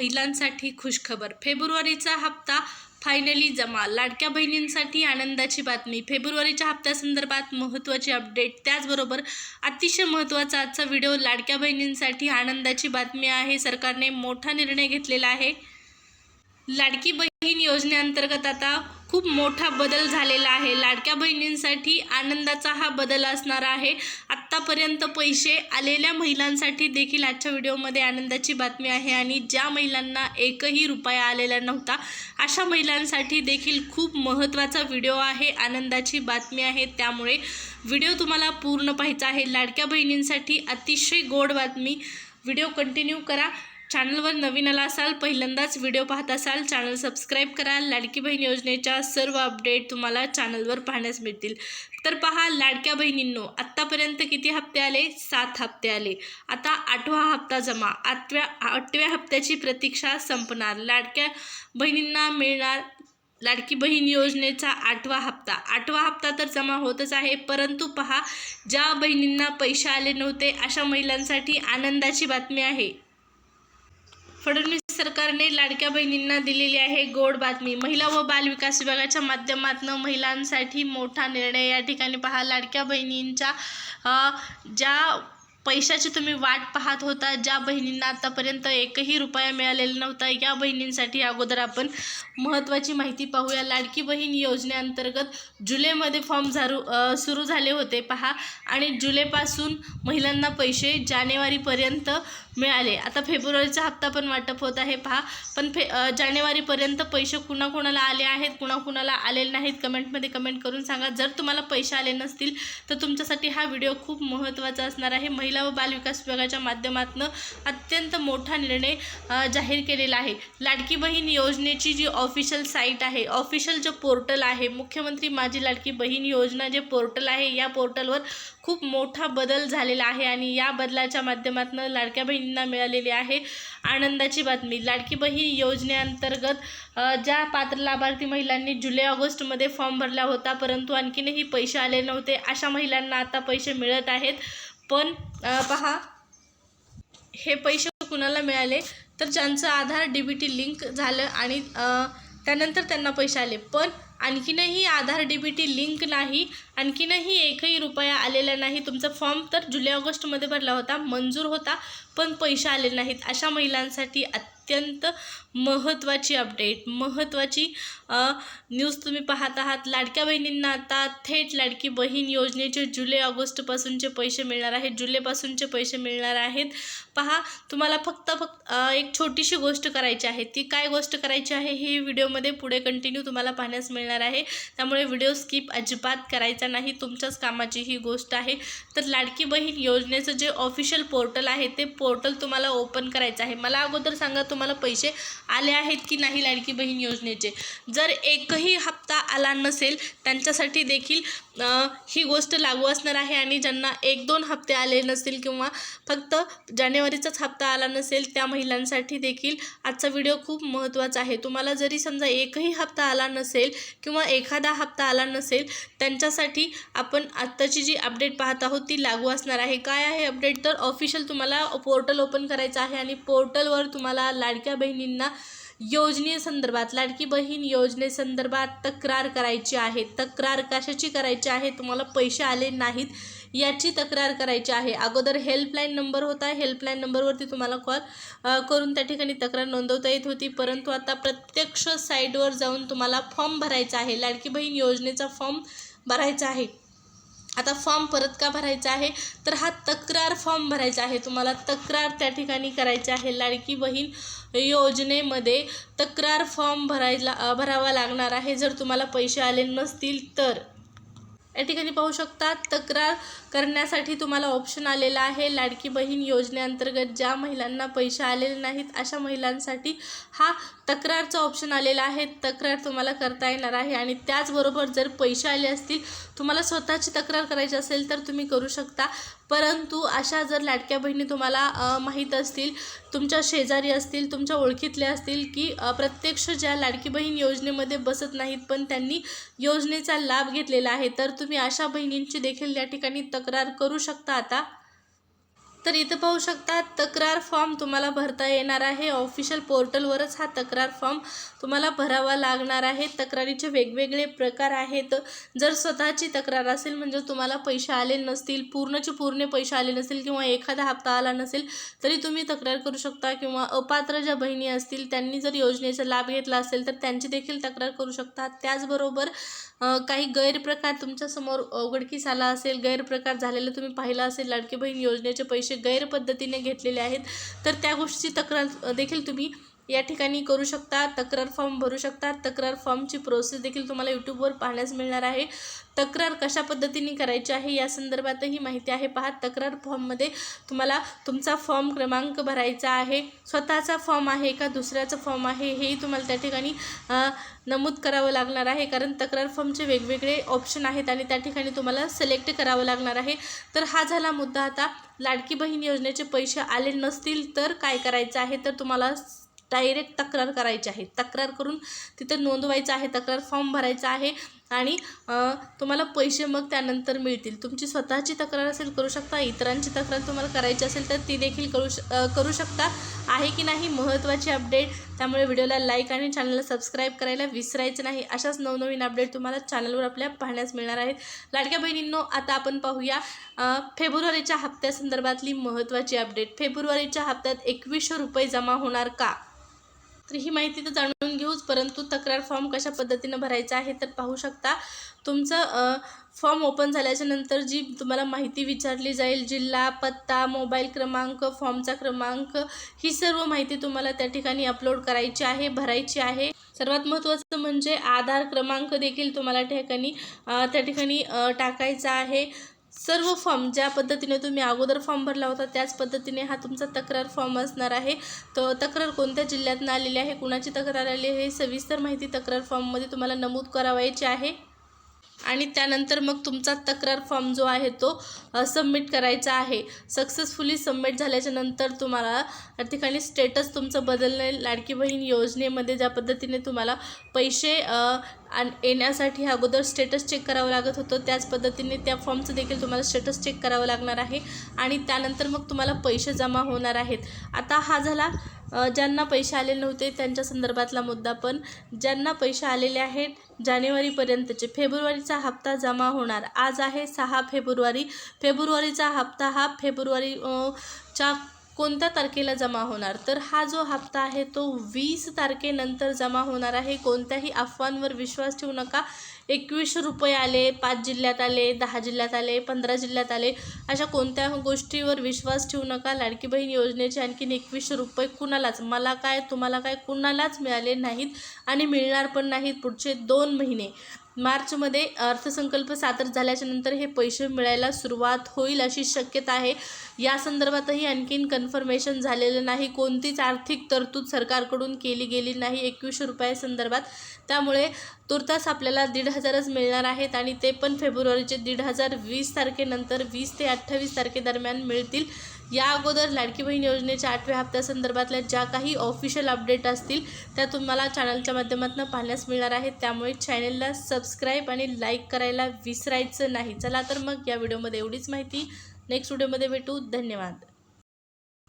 महिलांसाठी खुशखबर. फेब्रुवारीचा हप्ता फायनली जमा. लाडक्या बहिणींसाठी आनंदाची बातमी. फेब्रुवारीच्या हप्त्यासंदर्भात महत्त्वाची अपडेट त्याचबरोबर अतिशय महत्त्वाचा आजचा व्हिडिओ लाडक्या बहिणींसाठी आनंदाची बातमी आहे. सरकारने मोठा निर्णय घेतलेला आहे. लाडकी बहीण योजनेअंतर्गत आता खूप मोठा बदल झालेला आहे. लाडक्या बहिणींसाठी आनंदाचा हा बदल असणार आहे. आत्तापर्यंत पैसे आलेल्या महिलांसाठी देखील आजच्या व्हिडिओमध्ये आनंदाची बातमी आहे आणि ज्या महिलांना एकही रुपया आलेला नव्हता अशा महिलांसाठी देखील खूप महत्त्वाचा व्हिडिओ आहे आनंदाची बातमी आहे. त्यामुळे व्हिडिओ तुम्हाला पूर्ण पाहायचा आहे. लाडक्या बहिणींसाठी अतिशय गोड बातमी. व्हिडिओ कंटिन्यू करा. चॅनलवर नवीन आला असाल पहिल्यांदाच व्हिडिओ पाहत असाल चॅनल सबस्क्राईब करा. लाडकी बहीण योजनेच्या सर्व अपडेट तुम्हाला चॅनलवर पाहण्यास मिळतील. तर पहा लाडक्या बहिणींनो आत्तापर्यंत किती हप्ते आले? सात हप्ते आले. आता आठवा हप्ता जमा. आठव्या आठव्या हप्त्याची प्रतीक्षा संपणार. लाडक्या बहिणींना मिळणार लाडकी बहीण योजनेचा आठवा हप्ता. आठवा हप्ता तर जमा होतच आहे परंतु पहा ज्या बहिणींना पैसे आले नव्हते अशा महिलांसाठी आनंदाची बातमी आहे. फडणवीस सरकारने लाडक्या बहिणींना दिलेली आहे गोड बातमी. महिला व बाल विकास विभागाच्या माध्यमातून महिलांसाठी मोठा निर्णय या ठिकाणी पहा. लाडक्या बहिणींच्या ज्या पैशाची तुम्ही वाट पाहत होता. ज्या बहिणींना आतापर्यंत एकही रुपया मिळालेला नव्हता या बहिणींसाठी अगोदर आपण महत्त्वाची माहिती पाहूया. लाडकी बहीण योजनेअंतर्गत जुलैमध्ये फॉर्म झारू सुरू झाले होते पहा. आणि जुलैपासून महिलांना पैसे जानेवारीपर्यंत मिळाले. आता फेब्रुवारीचा हप्ता पण वाटप होत आहे पहा. पण फे जानेवारीपर्यंत पैसे कुणाकुणाला आले आहेत कुणाकुणाला आलेले नाहीत कमेंटमध्ये कमेंट करून सांगा. जर तुम्हाला पैसे आले नसतील तर तुमच्यासाठी हा व्हिडिओ खूप महत्त्वाचा असणार आहे. महिला व बालविकास विभागाच्या माध्यमातून अत्यंत मोठा निर्णय जाहीर केलेला आहे. लाडकी बहीण योजनेची जी ऑफिशियल साईट आहे ऑफिशियल जे पोर्टल आहे मुख्यमंत्री माझी लाडकी बहीण योजना जे पोर्टल आहे या पोर्टलवर खूप मोठा बदल झालेला आहे आणि या बदलाच्या माध्यमातून लाडक्या बहिणींना मिळालेली आहे आनंदाची बातमी. लाडकी बहीण योजनेअंतर्गत ज्या पात्र लाभार्थी महिलांनी जुलै ऑगस्टमध्ये फॉर्म भरला होता परंतु आणखीनही पैसे आले नव्हते अशा महिलांना आता पैसे मिळत आहेत. पण पहा. हे पैसे कुणाला मिळाले? तर ज्यांचं Aadhaar D B T link झालं आणि त्यानंतर त्यांना पैसे आले. पण आणखीनही Aadhaar D B T link नाही. आणखीनही एकही रुपया आलेला नाही. तुमचा फॉर्म तर जुलै ऑगस्टमध्ये भरला होता. मंजूर होता पण पैसे आले नाहीत. अशा महिलांसाठी अत्यंत महत्त्वाची अपडेट महत्त्वाची न्यूज तुम्ही पाहत आहात. लाडक्या बहिणींना आता थेट लाडकी बहीण योजनेचे जुलै ऑगस्टपासूनचे पैसे मिळणार आहेत. जुलैपासूनचे पैसे मिळणार आहेत. पहा तुम्हाला फक्त फक्त एक छोटीशी गोष्ट करायची आहे. ती काय गोष्ट करायची आहे ही व्हिडिओमध्ये पुढे कंटिन्यू तुम्हाला पाहण्यास मिळणार आहे. त्यामुळे व्हिडिओ स्किप अजिबात करायचा नाही. तुमच्याच कामाची ही गोष्ट आहे. तर लाडकी बहीण योजनेचं जे ऑफिशियल पोर्टल आहे ते पोर्टल तुम्हाला ओपन करायचं आहे. मला अगोदर सांगा तुम्हाला पैसे आले आहेत की नाही लाडकी बहीण योजनेचे? जर एकही हप्ता आला नसेल त्यांच्यासाठी देखील ही गोष्ट लागू असणार आहे. आणि ज्यांना एक दोन हप्ते आले नसतील किंवा फक्त जानेवारीचाच हप्ता आला नसेल त्या महिलांसाठी देखील आजचा व्हिडिओ खूप महत्त्वाचा आहे. तुम्हाला जरी समजा एकही हप्ता आला नसेल किंवा एखादा हप्ता आला नसेल त्यांच्यासाठी आपण आत्ताची जी अपडेट पाहत आहोत ती लागू असणार आहे. काय आहे अपडेट? तर ऑफिशियल तुम्हाला पोर्टल ओपन करायचं आहे आणि पोर्टलवर तुम्हाला लाडक्या बहिणींना योजनेसंदर्भात लाडकी बहीण योजनेसंदर्भात तक्रार करायची आहे. तक्रार कशाची करायची आहे? तुम्हाला पैसे आले नाहीत. याची तक्रार करायची आहे. अगोदर हेल्पलाईन नंबर होता. हेल्पलाईन नंबरवरती तुम्हाला कॉल करून त्या ठिकाणी तक्रार नोंदवता येत होती. परंतु आता प्रत्यक्ष साईटवर जाऊन तुम्हाला फॉर्म भरायचा आहे. लाडकी बहीण योजनेचा फॉर्म भरायचा आहे. आता फॉर्म परत का भरायचा आहे? तर हा तक्रार फॉर्म भरायचा आहे. तुम्हाला तक्रार त्या ठिकाणी करायची आहे. लाडकी बहीण योजनेमध्ये तक्रार फॉर्म भरायला भरावा लागणार आहे. जर तुम्हाला पैसे आले नसतील तर. या ठिकाणी पाहू शकता तक्रार करण्यासाठी तुम्हाला ऑप्शन आलेला आहे. लाडकी बहीण योजनेअंतर्गत ज्या महिलांना पैसे आलेले नाहीत अशा महिलांसाठी हा तक्रारचा ऑप्शन आलेला आहे. तक्रार तुम्हाला करता येणार आहे आणि त्याचबरोबर जर पैसे आले असतील तुम्हाला स्वतःची तक्रार करायची असेल तर तुम्ही करू शकता. परंतु अशा जर लाडक्या बहिणी तुम्हाला माहीत असतील तुमच्या शेजारी असतील तुमच्या ओळखीतल्या असतील की प्रत्यक्ष ज्या लाडकी बहीण योजनेमध्ये बसत नाहीत पण त्यांनी योजनेचा लाभ घेतलेला आहे तर तुम्ही अशा बहिणींची देखील या ठिकाणी तक्रार करू शकता आता. तर इथं पाहू शकता तक्रार फॉर्म तुम्हाला भरता येणार आहे. ऑफिशियल पोर्टलवरच हा तक्रार फॉर्म तुम्हाला भरावा लागणार आहे. तक्रारीचे वेगवेगळे प्रकार आहेत. जर स्वतःची तक्रार असेल म्हणजे तुम्हाला पैसे आले नसतील पूर्णचे पूर्ण पैसे आले नसतील किंवा एखादा हप्ता आला नसेल तरी तुम्ही तक्रार करू शकता किंवा अपात्र ज्या बहिणी असतील त्यांनी जर योजनेचा लाभ घेतला असेल तर त्यांची देखील तक्रार करू शकता. त्याचबरोबर काही गैरप्रकार तुमच्यासमोर उघडकीस आला असेल गैरप्रकार झालेला तुम्ही पाहिला असेल लाडकी बहीण योजनेचे पैसे गैरपद्धतीने घेतलेले आहेत. तर त्या गोष्टीची तक्रार देखील तुम्ही या ठिकाणी करू शकता तक्रार फॉर्म भरू शकता. तक्रार फॉर्मची प्रोसेस देखील तुम्हाला यूट्यूबवर पाहण्यास मिळणार आहे. तक्रार कशा पद्धतीने करायची आहे या संदर्भातही माहिती आहे. पहा तक्रार फॉर्ममध्ये तुम्हाला तुमचा फॉर्म क्रमांक भरायचा आहे. स्वतःचा फॉर्म आहे का दुसऱ्याचा फॉर्म आहे हेही तुम्हाला त्या ठिकाणी नमूद करावं लागणार आहे. कारण तक्रार फॉर्मचे वेगवेगळे ऑप्शन आहेत आणि त्या ठिकाणी तुम्हाला सिलेक्ट करावं लागणार आहे. तर हा झाला मुद्दा आता. लाडकी बहीण योजनेचे पैसे आले नसतील तर काय करायचं आहे? तर तुम्हाला डायरेक्ट तक्रार करायची आहे. तक्रार करून तिथे नोंदवायचं आहे तक्रार फॉर्म भरायचा आहे आणि तुम्हाला पैसे मग त्यानंतर मिळतील. तुमची स्वतःची तक्रार असेल करू शकता. इतरांची तक्रार तुम्हाला करायची असेल तर ती देखील करू श करू शकता. आहे की नाही? महत्त्वाची अपडेट. त्यामुळे व्हिडिओला लाईक आणि चॅनलला सबस्क्राईब करायला विसरायचं नाही. अशाच नवनवीन अपडेट तुम्हाला चॅनलवर आपल्या पाहण्यास मिळणार आहेत. लाडक्या बहिणींनो आता आपण पाहूया फेब्रुवारीच्या हप्त्यासंदर्भातली महत्त्वाची अपडेट. फेब्रुवारीच्या हप्त्यात एकवीसशे रुपये जमा होणार का? तर ही माहिती तर जाणून घेऊच परंतु तक्रार फॉर्म कशा पद्धतीनं भरायचा आहे तर पाहू शकता. तुमचं फॉर्म ओपन झाल्याच्यानंतर जी तुम्हाला माहिती विचारली जाईल जिल्हा पत्ता मोबाईल क्रमांक फॉर्मचा क्रमांक ही सर्व माहिती तुम्हाला त्या ठिकाणी अपलोड करायची आहे भरायची आहे. सर्वात महत्त्वाचं म्हणजे आधार क्रमांक देखील तुम्हाला त्या ठिकाणी त्या ठिकाणी टाकायचा आहे. सर्व फॉर्म ज्या पद्धतीने तुम्ही अगोदर फॉर्म भरला होता त्याच पद्धतीने हा तुमचा तक्रार फॉर्म असणार आहे. तर तक्रार कोणत्या जिल्ह्यातनं आलेली आहे कुणाची तक्रार आली आहे हे सविस्तर माहिती तक्रार फॉर्ममध्ये तुम्हाला नमूद करावायची आहे. आणि त्यानंतर मग तुमचा तक्रार फॉर्म जो आहे तो सबमिट करायचा आहे. सक्सेसफुली सबमिट झाल्याच्यानंतर तुम्हाला त्या ठिकाणी स्टेटस तुमचं बदलणे लाडकी बहीण योजनेमध्ये ज्या पद्धतीने तुम्हाला पैसे आणि येण्यासाठी अगोदर स्टेटस चेक करावं लागत होतं. त्याच पद्धतीने त्या फॉर्मचं देखील तुम्हाला स्टेटस चेक करावं लागणार आहे. आणि त्यानंतर मग तुम्हाला पैसे जमा होणार आहेत. आता हा झाला ज्यांना पैसे आलेले नव्हते त्यांच्या संदर्भातला मुद्दा पण. ज्यांना पैसे आलेले आहेत जानेवारीपर्यंतचे फेब्रुवारीचा हप्ता जमा होणार. आज आहे सहा फेब्रुवारी. फेब्रुवारीचा हप्ता हा फेब्रुवारी च्या कोणत्या तारखेला जमा होणार? तर हा जो हप्ता आहे तो वीस तारखेनंतर जमा होणार आहे. कोणत्याही अफवांवर विश्वास ठेवू नका. एकवीसशे रुपये आले पाच जिल्ह्यात आले दहा जिल्ह्यात आले पंधरा जिल्ह्यात आले अशा कोणत्या गोष्टीवर विश्वास ठेवू नका. लाडकी बहीण योजनेचे आणखीन एकवीसशे रुपये कुणालाच मला काय तुम्हाला काय कुणालाच मिळाले नाहीत आणि मिळणार पण नाहीत पुढचे दोन महिने. मार्चमध्ये अर्थसंकल्प सादर झाल्याच्यानंतर हे पैसे मिळायला सुरुवात होईल अशी शक्यता आहे. या संदर्भातही आणखीन कन्फर्मेशन झालेलं नाही. कोणतीच आर्थिक तरतूद सरकारकडून केली गेली नाही एकवीसशे रुपयासंदर्भात त्यामुळे तुर्तास आपल्याला दीड हजारच मिळणार आहेत आणि ते पण फेब्रुवारीचे दीड हजार वीस तारखेनंतर वीस ते अठ्ठावीस तारखेदरम्यान मिळतील. या अगोदर लाडकी बहीण योजनेच्या आठव्या हप्त्यासंदर्भातल्या ज्या काही ऑफिशियल अपडेट असतील त्या तुम्हाला चॅनलच्या माध्यमातून पाहण्यास मिळणार आहेत. त्यामुळे चॅनलला सबस्क्राईब आणि लाईक करायला विसरायचं नाही. चला तर मग या व्हिडिओमध्ये एवढीच माहिती. नेक्स्ट व्हिडिओमध्ये भेटू. धन्यवाद.